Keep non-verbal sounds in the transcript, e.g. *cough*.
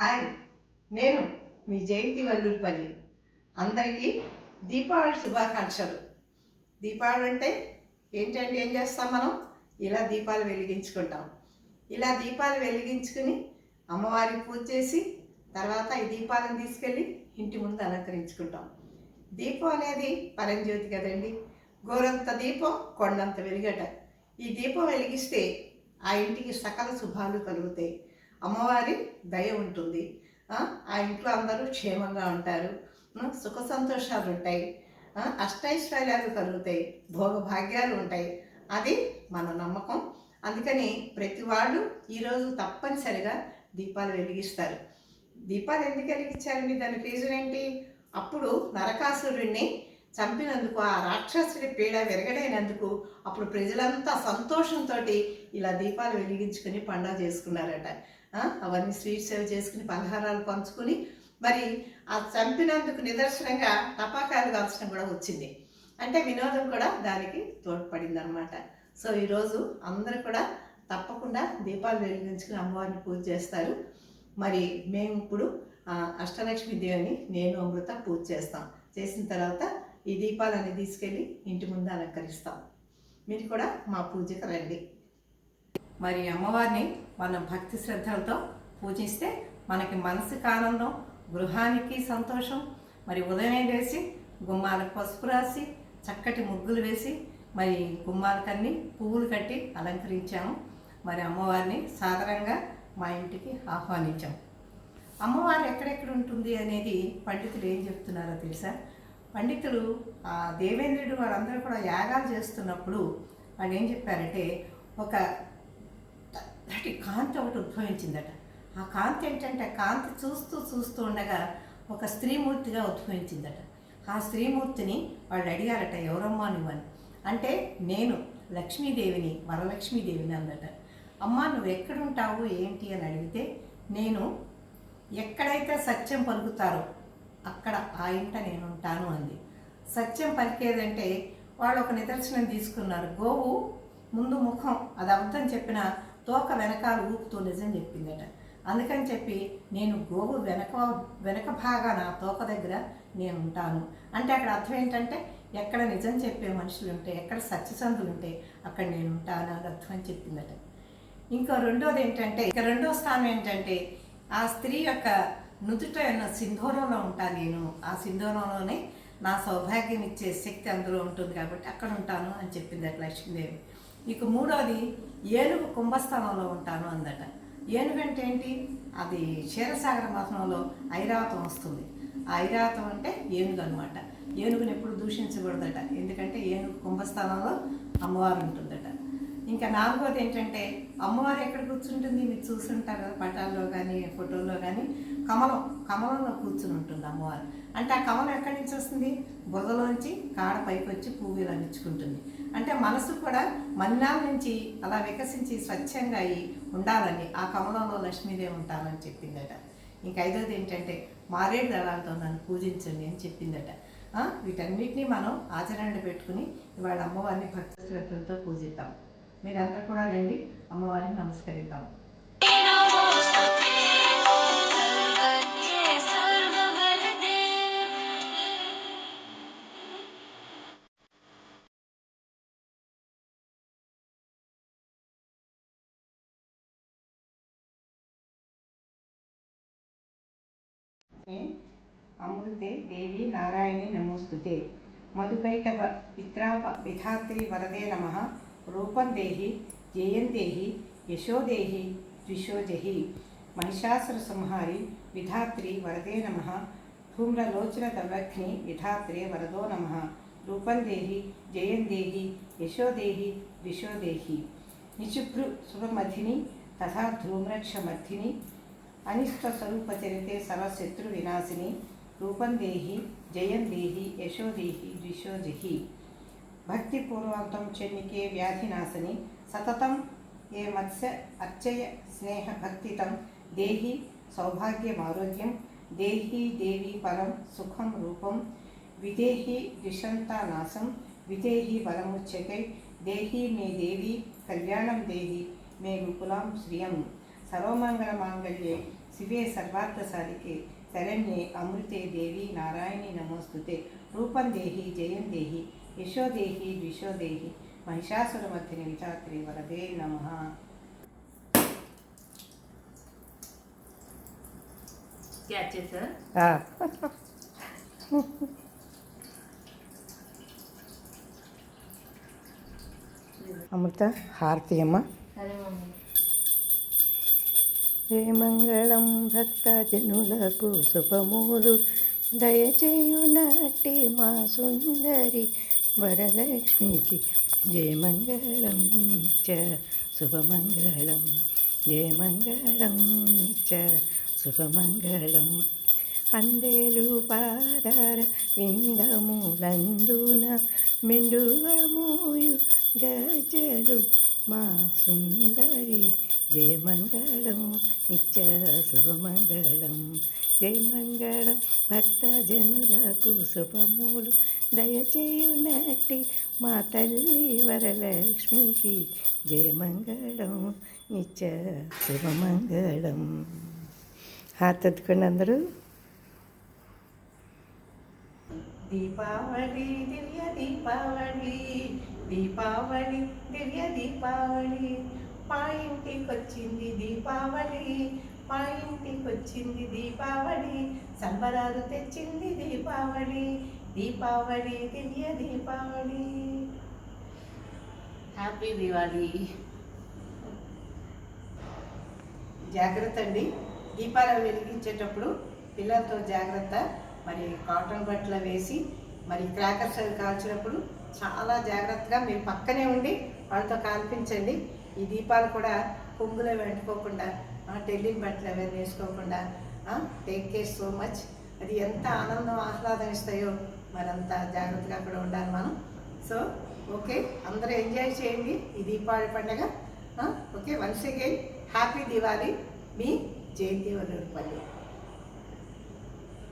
Hi నేను మీ జయంతి వల్లూరుపల్లి. అందరికీ దీపావళి శుభాకాంక్షలు. దీపావళి అంటే ఏంటంటే ఏం చేస్తాం మనం? ఇలా దీపాలు వెలిగించుకుంటాం. ఇలా దీపాలు వెలిగించుకుని అమ్మవారికి పూజ చేసి తర్వాత ఈ దీపాలను తీసుకెళ్ళి ఇంటి ముందు అలంకరించుకుంటాం. దీపం అనేది పరంజ్యోతి కదండి? గోరంత దీపం కొండంత వెలిగట. ఈ దీపం వెలిగిస్తే ఆ ఇంటికి సకల శుభాలు కలుగుతాయి. అమ్మవారి దయ ఉంటుంది. ఆ ఇంట్లో అందరూ క్షేమంగా ఉంటారు. సుఖ సంతోషాలు ఉంటాయి. అష్టైశ్వర్యాలు కలుగుతాయి. భోగభాగ్యాలు ఉంటాయి. అది మన నమ్మకం. అందుకని ప్రతి వాళ్ళు ఈరోజు తప్పనిసరిగా దీపాలు వెలిగిస్తారు. దీపాలు ఎందుకు వెలిగించారండి దాని రీజన్ ఏంటి? అప్పుడు నరకాసురుడిని చంపినందుకు ఆ రాక్షసుడి పీడ విరగడైనందుకు అప్పుడు ప్రజలంతా సంతోషంతో ఇలా దీపాలు వెలిగించుకుని పండుగ చేసుకున్నారట. అవన్నీ స్వీట్స్ అవి చేసుకుని పలహారాలు పంచుకుని మరి ఆ చంపినందుకు నిదర్శనంగా టపాకాయలు కాల్చడం కూడా వచ్చింది. అంటే వినోదం కూడా దానికి తోడ్పడింది అనమాట సో ఈరోజు అందరూ కూడా తప్పకుండా దీపాలు వెలిగించుకుని అమ్మవారిని పూజ చేస్తారు. మరి మేము ఇప్పుడు అష్టలక్ష్మి దేవిని నేను అమృత పూజ చేస్తాం. చేసిన తర్వాత ఈ దీపాలని తీసుకెళ్ళి ఇంటి ముందు అలంకరిస్తాం. మీరు కూడా మా పూజకు రండి. మరి అమ్మవారిని మనం భక్తి శ్రద్ధలతో పూజిస్తే మనకి మనసుకు ఆనందం గృహానికి సంతోషం. మరి ఉదయం వేసి గుమ్మాలకు పసుపు రాసి చక్కటి ముగ్గులు వేసి మరి గుమ్మాలకన్నీ పువ్వులు కట్టి అలంకరించాము. మరి అమ్మవారిని సాధారణంగా మా ఇంటికి ఆహ్వానించాం. అమ్మవారు ఎక్కడెక్కడ ఉంటుంది అనేది పండితులు ఏం చెప్తున్నారో తెలుసా? పండితులు ఆ దేవేంద్రుడు వాళ్ళందరూ కూడా యాగాలు చేస్తున్నప్పుడు వాళ్ళు ఏం చెప్పారంటే ఒక అంతటి కాంతి ఒకటి ఉద్భవించిందట. ఆ కాంతి ఏంటంటే కాంతి చూస్తూ చూస్తూ ఉండగా ఒక స్త్రీమూర్తిగా ఉద్భవించిందట. ఆ స్త్రీమూర్తిని వాళ్ళు అడిగారట ఎవరమ్మా నువ్వని అంటే నేను లక్ష్మీదేవిని వరలక్ష్మీదేవిని అందట అమ్మా నువ్వు ఎక్కడుంటావు? ఏంటి? అని అడిగితే నేను ఎక్కడైతే సత్యం పలుకుతారో అక్కడ ఆ ఇంట నేను ఉంటాను అంది. సత్యం పలికేదంటే వాళ్ళు ఒక నిదర్శనం తీసుకున్నారు. గోవు ముందు ముఖం అది అబద్ధం చెప్పిన తోక వెనకాల ఊపుతూ నిజం చెప్పిందట. అందుకని చెప్పి నేను గోవు వెనక వెనక భాగాన తోక దగ్గర నేను ఉంటాను అంటే అక్కడ అర్థం ఏంటంటే ఎక్కడ నిజం చెప్పే మనుషులు ఉంటే ఎక్కడ సత్యసంధులు ఉంటే అక్కడ నేను ఉంటాను అని అర్థం అని చెప్పిందట. ఇంకో రెండోది ఏంటంటే ఇక రెండో స్థానం ఏంటంటే ఆ స్త్రీ యొక్క నుదుట ఉన్న సింధూరంలో ఉంటాను నేను. ఆ సింధూరంలోనే నా సౌభాగ్యం ఇచ్చే శక్తి అందులో ఉంటుంది కాబట్టి అక్కడ ఉంటాను అని చెప్పింది లక్ష్మీదేవి. ఇక మూడోది ఏనుగు కుంభస్థానంలో ఉంటాను అందట. ఏనుగు అంటే ఏంటి? అది క్షీరసాగర మాసంలో ఐరావతం వస్తుంది. ఆ ఐరావతం అంటే ఏనుగు అనమాట ఏనుగుని ఎప్పుడు దూషించకూడదట. ఎందుకంటే ఏనుగు కుంభస్థానంలో అమ్మవారు ఉంటుందట. ఇంకా నాలుగోది ఏంటంటే అమ్మవారు ఎక్కడ కూర్చుంటుంది? మీరు చూస్తుంటారు కదా పటాల్లో కానీ ఫోటోల్లో కానీ. కమలం కమలంలో కూర్చుని ఉంటుంది అమ్మవారు. అంటే ఆ కమలం ఎక్కడి నుంచి వస్తుంది? బురదలోంచి కాడ పైకి వచ్చి పువ్వు ఇలా నిచ్చుకుంటుంది అంటే మనసు కూడా మన్నాల నుంచి అలా వికసించి స్వచ్ఛంగా అయి ఉండాలని ఆ కమలంలో లక్ష్మీదేవి ఉంటానని చెప్పిందట. ఇంక ఐదోది ఏంటంటే మారేడు దళాలతో నన్ను పూజించండి అని చెప్పిందట. వీటన్నిటినీ మనం ఆచరణ పెట్టుకుని ఇవాళ అమ్మవారిని భక్తి శ్రద్ధలతో పూజిద్దాం. మీరంతా కూడా రండి అమ్మవారిని నమస్కరిద్దాం. అమృతే దేవి నారాయణి నమోస్తుతే. మధుకైటవ విత్రాప విధాత్రి వరదే నమ. రూపం దేహి జయం దేహి యశోదేహి ద్విషోజహి మహిషాసుర సంహారి విధాత్రి వరదే నమ. ధూమ్రలోచన దవగ్ని విధాత్రే వరదో నమ. రూపం దేహి జయం దేహి యశోదేహి ద్విషోదేహి నిశుభ్రు శుభమధిని తథా ధూమ్రక్షమర్థిని అనిష్ట స్వరూపచరితే సర్వశత్రు వినాశిని రూపం దేహి జయం దేహి యశోదేహి ద్విషోజహి భక్తిపూర్వకం చెన్నికే వ్యాధినాశని సతతం ఏ మత్స్య అర్చయ స్నేహ భక్తితం దేహి సౌభాగ్యమారోగ్యం దేహి దేవి పరం సుఖం రూపం విదేహి ద్విషంతానాశం విదేహి బలముచ్యకై దేహి మే దేవి కళ్యాణం దేహి మే విపులాం శ్రియం సర్వమంగళ మాంగళ్యే శివే సర్వార్థసారికే శరణ్యే అమృతే దేవి నారాయణి నమోస్తుతే. రూపం దేహి జయం దేహి యశోదేహి ద్విషోదేహి మహిషాసురమర్దిని విచాత్రి వరదే నమ. *laughs* అమృత హారతి అమ్మ. ఏ మంగళం భక్తజనులకు శుభములు. దయచేయునట్టి మా సుందరి వరలక్ష్మికి జయ మంగళం చ శుభమంగళం జయ మంగళం చ శుభమంగళం. అందేలు పాదార విందములందున మెండుగమూయు గజలు మా సుందరి జయ మంగళం నిత్య శుభమంగళం. జయ మంగళం భక్తజనులకు శుభములు. దయచేయునట్టి మా తల్లి వరలక్ష్మికి జయమంగళం నిత్య శుభమంగళం. హాతెత్తుకోండి అందరూ. దీపావళి దివ్య దీపావళి. దీపావళి దివ్య దీపావళి. మా ఇంటికి వచ్చింది దీపావళి. మా ఇంటికి వచ్చింది దీపావళి. సంబరాలు తెచ్చింది దీపావళి. దీపావళి దివ్య దీపావళి. హ్యాపీ దివాళి. జాగ్రత్త అండి. దీపాలను వెలిగించేటప్పుడు పిల్లలతో జాగ్రత్త. మరి కాటన్ బట్టలు వేసి మరి క్రాకర్స్ కాల్చినప్పుడు చాలా జాగ్రత్తగా మీరు పక్కనే ఉండి వాళ్ళతో కాల్పించండి ఈ దీపాలు కూడా కొంగులో వెంటుకోకుండా టెల్లింగ్ బట్టలు అవన్నీ వేసుకోకుండా టేక్ కేర్ సో మచ్ అది ఎంత ఆనందం ఆహ్లాదం ఇస్తాయో మరంత జాగ్రత్తగా కూడా ఉండాలి మనం. సో ఓకే అందరూ ఎంజాయ్ చేయండి ఈ దీపావళి పండుగ. Okay once again happy Diwali మీ జయంతి వల్లూరుపల్లి